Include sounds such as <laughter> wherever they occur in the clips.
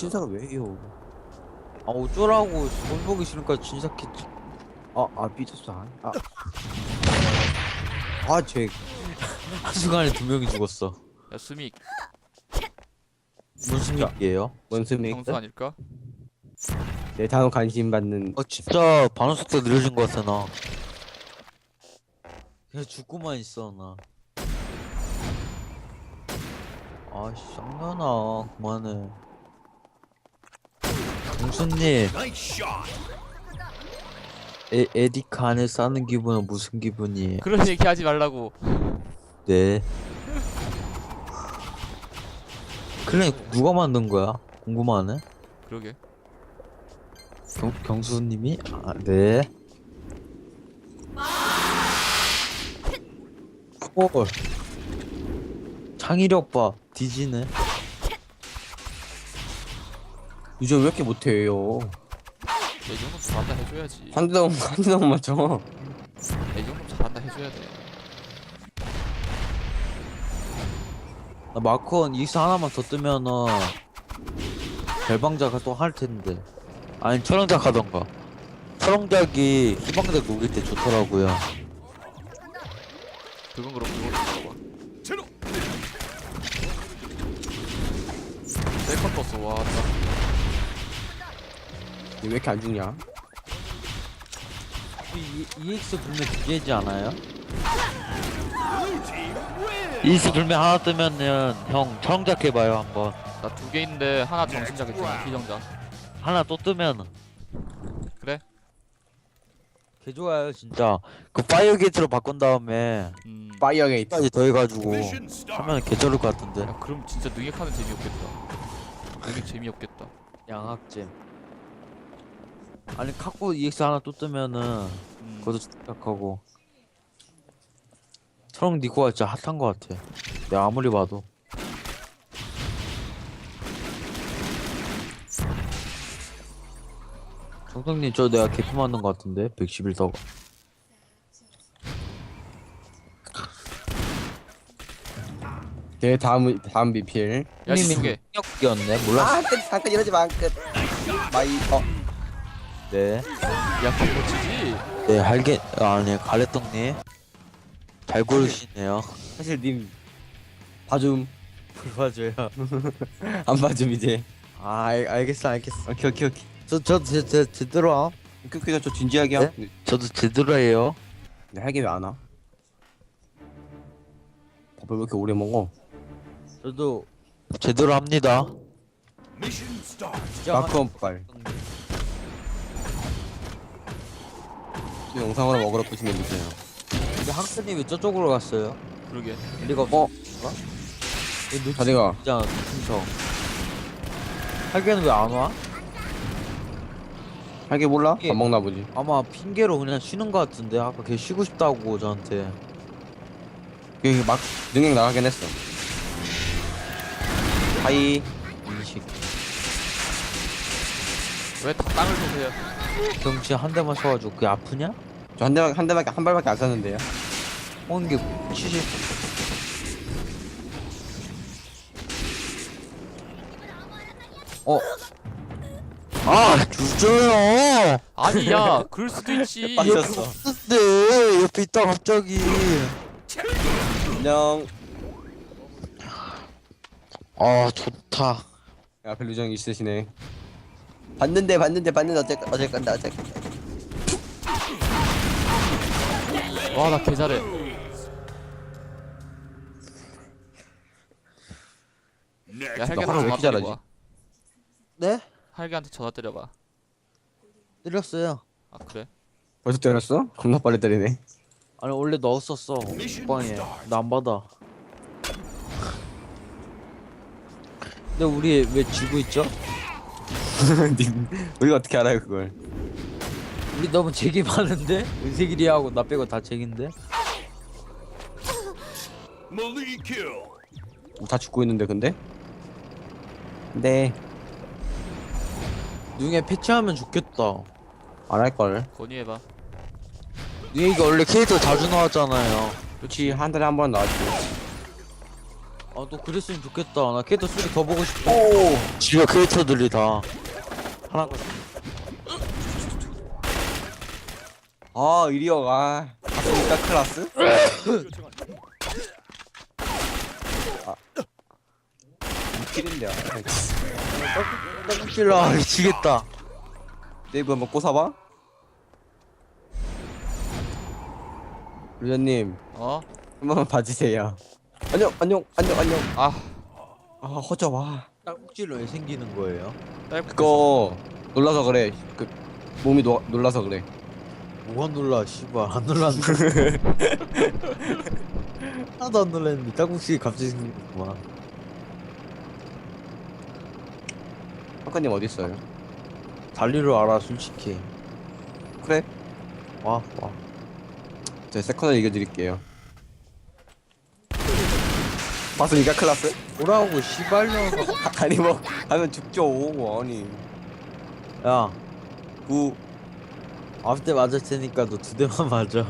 신사가 왜 해요? 아 어쩌라고 돈 보기 싫으니까 진삭했지 아, 아, 삐졌어. 아, 아, 쟤, <laughs> 한순간에 두 명이 죽었어 야 수믹 무슨 일이에요? 원스믹. 성수 아닐까? 내 다음 관심 받는. 어 진짜 반응 속도 느려진 것 같아 나 그냥 죽고만 있어 나 아씨 쌍년아 그만해 공수님 에, 에디카 안에 싸는 기분은 무슨 기분이에요? 그런 얘기 하지 말라고 네 클랜 누가 만든 거야? 궁금하네 그러게 경, 경수님이? 아, 네. 헐. 창의력 봐. 뒤지네. 요즘 왜 이렇게 못해요? 야, 이 정도 잘한다 해줘야지 한두 덩, 한두 덩 맞죠? 야, 이 정도 잘한다 해줘야 돼 나 마크원 이스 하나만 더 뜨면은 별방자가 또 할 텐데. 아니 철왕작 하던가. 철왕작이 희망작 녹일 때 좋더라고요. 그건 그렇고 이거 봐봐 셀컨 떴어 와 나. 얘왜 이렇게 안 죽냐? 이, EX 불면 두 개지 않아요? EX 불면 하나 뜨면은 형 철왕작 해봐요 한번. 나 두개 있는데 하나 정신작 있잖아 희정작 하나 또 뜨면 그래? 개 좋아요 진짜 그 파이어 게이트로 바꾼 다음에 음. 파이어 게이트. 까지 더해가지고 하면 개 좋을 것 같은데 야 그럼 진짜 능력하는 재미없겠다 능력 재미없겠다 양학잼 아니 카코 EX 하나 또 뜨면은 음. 그것도 생각하고. 철옹 니코가 진짜 핫한 것 같아. 내가 아무리 봐도. 정성님 저 내가 개피 만든 것 같은데? 111더. 걔 다음, 다음 비필. 야씨 두개. 능력이었네. 몰랐어. 아, 끝, 잠깐 이러지 마, 끝. 마이, 어. 네. 야 그거 치지 네, 할게, 아, 아니, 갈래떡님. 잘 고르시네요. 사실 님, 봐줌. <laughs> 불봐줘요. <laughs> 안 봐줌, 이제. 아, 알, 알겠어, 알겠어. 오케이, 오케이, 오케이. 저, 저, 제, 제, 제대로 함. 오케이, 오케이, 저 진지하게 함. 저도 제대로 해요. 근데 할게 왜 안 와? 밥을 왜 이렇게 오래 먹어? 저도 제대로 합니다. 마크 원 빨. 영상으로 먹으러 보시면 되세요. 근데 학생님 왜 저쪽으로 갔어요? 그러게 리가 어? 자네가 잖아 순서. 할게는 왜 안 와? 할게 몰라? 예. 밥 먹나 보지. 아마 핑계로 그냥 쉬는 것 같은데 아까 걔 쉬고 싶다고 저한테. 여기 막 능력 나가긴 했어. 하이. 인식. 왜 다 땅을 보세요 경치 한 대만 쏘가지고 그게 아프냐? 저 한 대만 한 대밖에 한 발밖에 안 쐈는데요. 오는 게 70. 어. 아, 주저요. 아니 야 그럴 수도 있지 빠졌어. 근데 옆에 있다 갑자기. 안녕. 아, 좋다. 야, 벨루정 있으시네. 봤는데 봤는데 봤는데 어쩔 어쩔 건데 어쩔 건데. 와나 개 잘해 야 화를 왜 헬기한테 전화 이렇게 잘하지? 때려봐 네? 헬기한테 전화 때려봐 때렸어요. 아 그래? 벌써 때렸어? 겁나 빨리 때리네. 아니 원래 넣었었어. 국방에. 나 안 받아. 근데 우리 왜 지고 있죠? <laughs> 님, 우리가 어떻게 알아요 그걸? 우리 너무 제기 많은데? 은색이리하고 나 빼고 다 제기인데? 다 죽고 있는데 근데? 네. 능에 패치하면 좋겠다. 안할 걸. 건의해봐 능이가 원래 캐릭터 자주 나왔잖아요. 그렇지 한 달에 한 번 나왔지. 아 아, 너 그랬으면 좋겠다. 나 캐릭터 소리 더 보고 싶어. 오 지가 캐릭터들이 다. 하나가. 아 이리어 아 봤습니까 클라스? 아 미치겠네 아, 떡국질라 미치겠다. 네이브 한번 꽂아봐 루저님 어? 한 번만 봐주세요 안녕 안녕 안녕 안녕 아 아 허접 와 떡국질로 왜 생기는 거예요? 그거 놀라서 그래 그 몸이 노, 놀라서 그래 뭐가 놀라, 씨발. 안 놀랐는데. <laughs> 하나도 안 놀랐는데 떡국질 갑자기 생기구만. 학과님 어디 있어요? 달리를 알아, 솔직히. 그래 와, 와. 제가 세컨을 이겨드릴게요 봤습니까 클라스? 뭐라고, 씨발려서. <laughs> 아니 뭐 하면 죽죠 아니 야, 구 앞때 맞을 테니까 너 두 대만 맞아.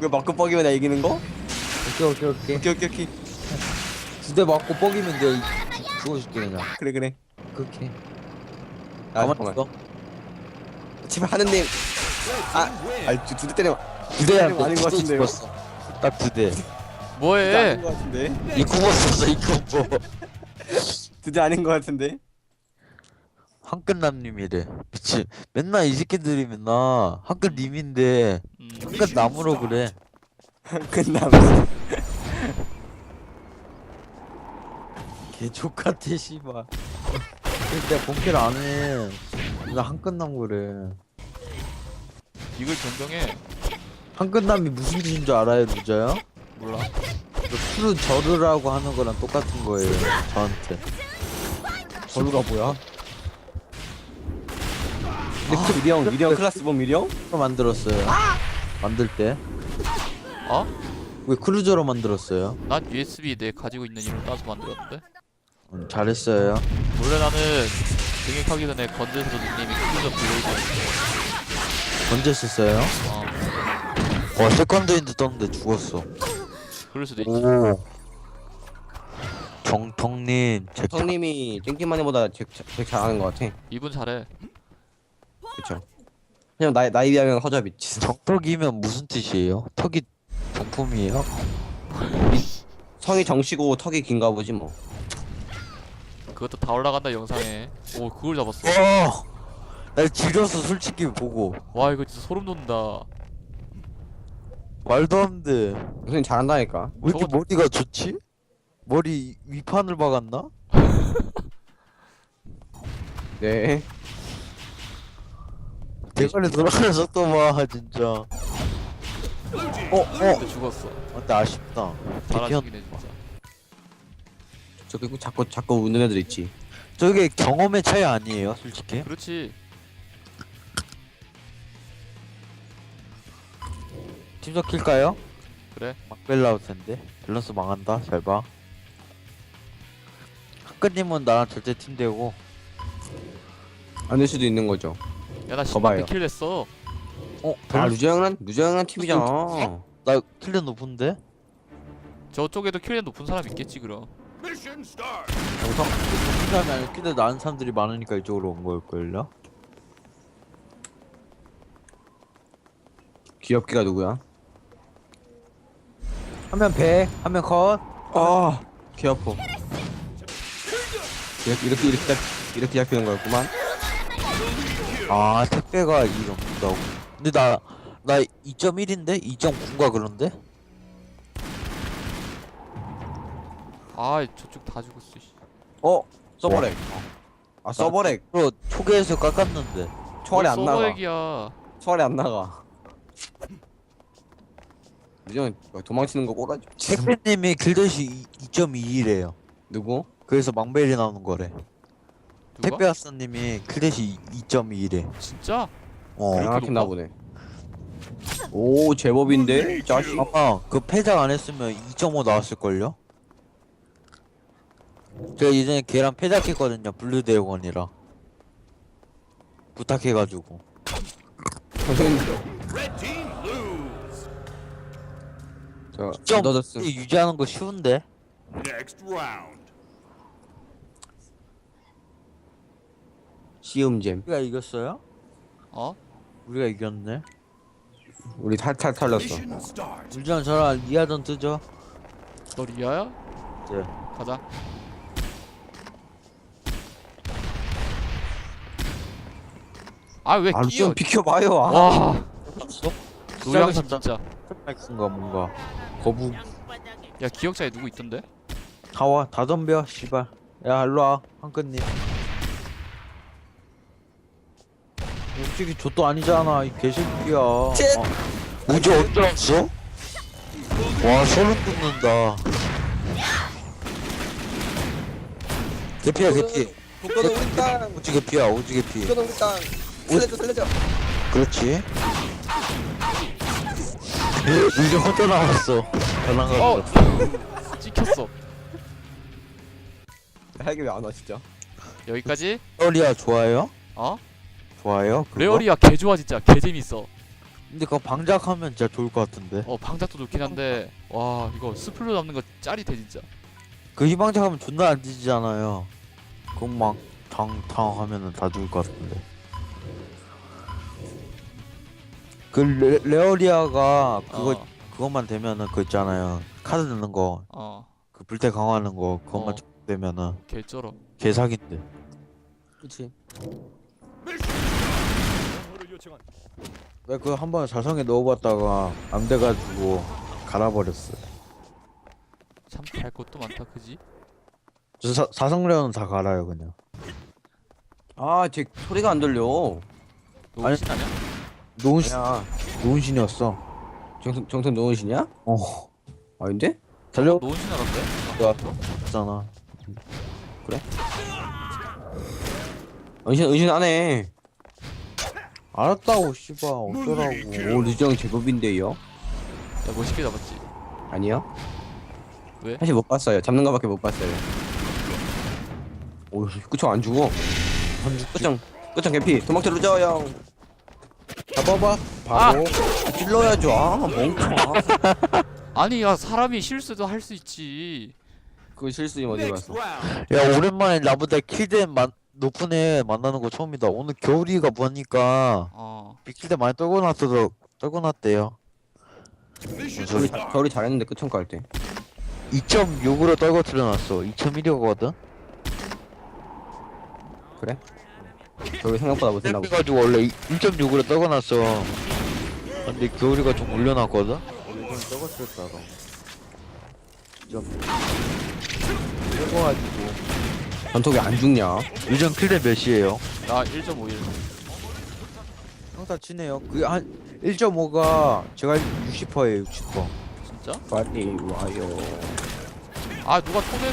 그 맞고 뻑이면 나 이기는 거? 오케이, 오케이, 오케이. 오케이 오케이 오케이 두 대 맞고 뻑이면 내가 이- 죽어줄게, 그냥. 그래 그래 그렇게. 아 가만 잠깐만 있어. 집에 하느님 아 아니 두대 때려 두대 아닌 것 같은데요? 딱두 대. 뭐해 아닌 것 같은데 이 쿠버 썼어, 이 쿠버. 두대 아닌 것 같은데 한끗남님이래. 미친. 맨날 이 새끼들이 맨날 한끗님인데 음, 한끗나무로 그래. 끝남 개족같아 씨발. 근데 본캐를 안 해. 나 한끗남 그래. 이걸 변경해 한끗남이 무슨 뜻인 줄 알아요, 루저요? 몰라 그 푸른 저르라고 하는 거랑 똑같은 거예요, 저한테. 저루가 뭐야? 근데 그 미령 미령 클라스 본 미령? 로 만들었어요. 만들 때. 어? 왜 크루저로 만들었어요? 난 USB 내 가지고 있는 이름 따서 만들었는데 음, 잘했어요. 원래 나는 등액하기 전에 건재에서 닉네임이 크루저 블레이드였는데 언제 썼어요? 어 와, 세컨드인드 떴는데 죽었어. 그럴 수도 있지. 오. 정통님, 제 성님이 땡땡마니보다 되게 잘하는 것 같아. 이분 잘해. 그쵸. 그냥 나이 나이 비하면 허접이 지 정턱이면 무슨 뜻이에요? 턱이 정품이에요? 성이 정시고 턱이 긴가 보지 뭐. 그것도 다 올라간다 영상에. 오 그걸 잡았어. 어! 날 지렸어 솔직히 보고. 와 이거 진짜 소름 돋는다 말도 안 돼. 선생님 잘한다니까 왜 이렇게 저거- 머리가 좋지? 머리 위판을 박았나? <laughs> 네 대가리 돌아가는 속도 봐 진짜. 어, 어. 근데 죽었어 근데 아쉽다. 대기업- 해 진짜 저기 그 자꾸 자꾸 웃는 애들 있지 저게 경험의 차이 아니에요, 솔직히? 그렇지 팀적 킬까요? 그래 막벨 나올 텐데. 밸런스 망한다. 잘 봐. 학근님은 나랑 절대 팀 되고. 안될 수도 있는 거죠 야나 거봐요. 10만 100킬 냈어 어, 아 밸런스 루저 형은 루저 형은 팀이잖아 나 킬레 높은데? 저쪽에도 킬이 높은 사람 있겠지 그럼 영상 시간이 아니라 킬레 나는 사람들이 많으니까 이쪽으로 온 걸걸요? 귀엽기가 누구야? 한명 100, 한명 컷. 아, 개 아파. 이렇게 이렇게 이렇게 잡, 이렇게 잡히는 거였구만. 아, 택배가 이 정도다고. 근데 나, 나 2.1인데? 2.9인가 그런데? 아 저쪽 다 죽었어 씨. 어, 서버렉. 아, 서버렉. 그거 초계에서 깎았는데. 총알이 안 나가. 서버액이야 총알이 안 나가. 무정 도망치는 거 꼬라지. 택배님이 길드시 2.21이래요. 누구? 그래서 망벨이 나오는 거래. 누가? 택배 아싸님이 길드시 2.21이래. 진짜? 어. 양악했나 높아? 보네. 오, 제법인데? 이 자식. 아마 그 패작 안 했으면 2.5 나왔을걸요? 제가 예전에 걔랑 패작했거든요 블루드래곤이랑 부탁해가지고 선생님. 저, 좀 너더스. 유지하는 거 쉬운데? Next round. 시음잼 우리가 이겼어요? 어? 우리가 이겼네. 우리 탈탈 털렸어 Mission start. 물전 저랑 이하전 뜨죠. 너 리아야? 네. 가자. 아 왜 아 끼어? 좀 비켜봐요 아. 와 봤어? 노량심 시작은 진짜. 맥스인가 뭔가 거부. 야 기억자에 누구 있던데? 다와 다 덤벼 씨발. 야 일로와 한끗님. 솔직히 저도 아니잖아 이 개새끼야. 쯧! 어. 우지 어쩌었어? 와 소름 돋는다. 개피야 개피. 북거도 우리 땅 개피야 우지 개피. 북거도 우리 땅 살려줘 살려줘 그렇지. 우지 혼자 남았어. 전화 어. 찍혔어. 헬기 왜 안 와 진짜 여기까지. 레오리아 좋아요? 어? 좋아요? 그거? 레어리아 개 좋아 진짜 개 재밌어. 근데 그거 방작하면 진짜 좋을 것 같은데. 어 방작도 좋긴 한데 와 이거 스플로 잡는 거 짜릿해 진짜. 그 희망작하면 존나 안 뒤지잖아요. 그럼 막 탕탕 하면은 다 죽을 것 같은데. 그 레, 레오리아가 그거 어, 그것만 되면은 그 있잖아요. 카드 넣는 거, 어 그 불태 강화하는 거 그것만 어. 되면은 개쩔어. 개사기인데. 그치 내가 그거 한번 자성에 넣어봤다가 안 돼가지고 갈아버렸어. 참 갈 것도 많다 그지? 저 사, 사성레오는 다 갈아요 그냥. 아쟤 소리가 안 들려 노신 아니야? 노은신 야 노은신이었어. 정선 정선 노은신이야? 어. 아닌데? 달려 노신 알았대? 왔잖아. 은신 은신 안 해 알았다고 씨발 어쩌라고. 오 류정 제법인데요 야 멋있게 잡았지. 아니요 왜? 사실 못 봤어요 잡는 거밖에 못 봤어요 오 그쵸 안 죽어 끝장 끝장 개피 도망쳐 루저 형 잡아봐. 바로. 아, 찔러야죠 아 멍청아 <laughs> 아니 야 사람이 실수도 할 수 있지. 그거 실수임 어디 round. 야 오랜만에 나보다 킬대 만 높은 애 만나는 거 처음이다. 오늘 겨울이가 뭐니까 어 빅킬대 많이 떨고 났어도 떨고 났대요. 저리 start. 저리 잘했는데 끝청 깔때 2.6으로 떨고 틀어놨어. 2.1이거든. 그래? 저기 생각보다 못했나 보다 그래가지고 원래 1.6으로 떨고 났어. 근데 겨울이가 좀 올려놨거든. 이건 떨궜을 따라. 좀 떨궈가지고. 전투기 안 죽냐 요즘 킬대 몇이에요? 나 1.51. 형사 치네요. 그게 한 1.5가 제가 60%예요. 60%. 진짜? 빨리 와요 아 누가 통해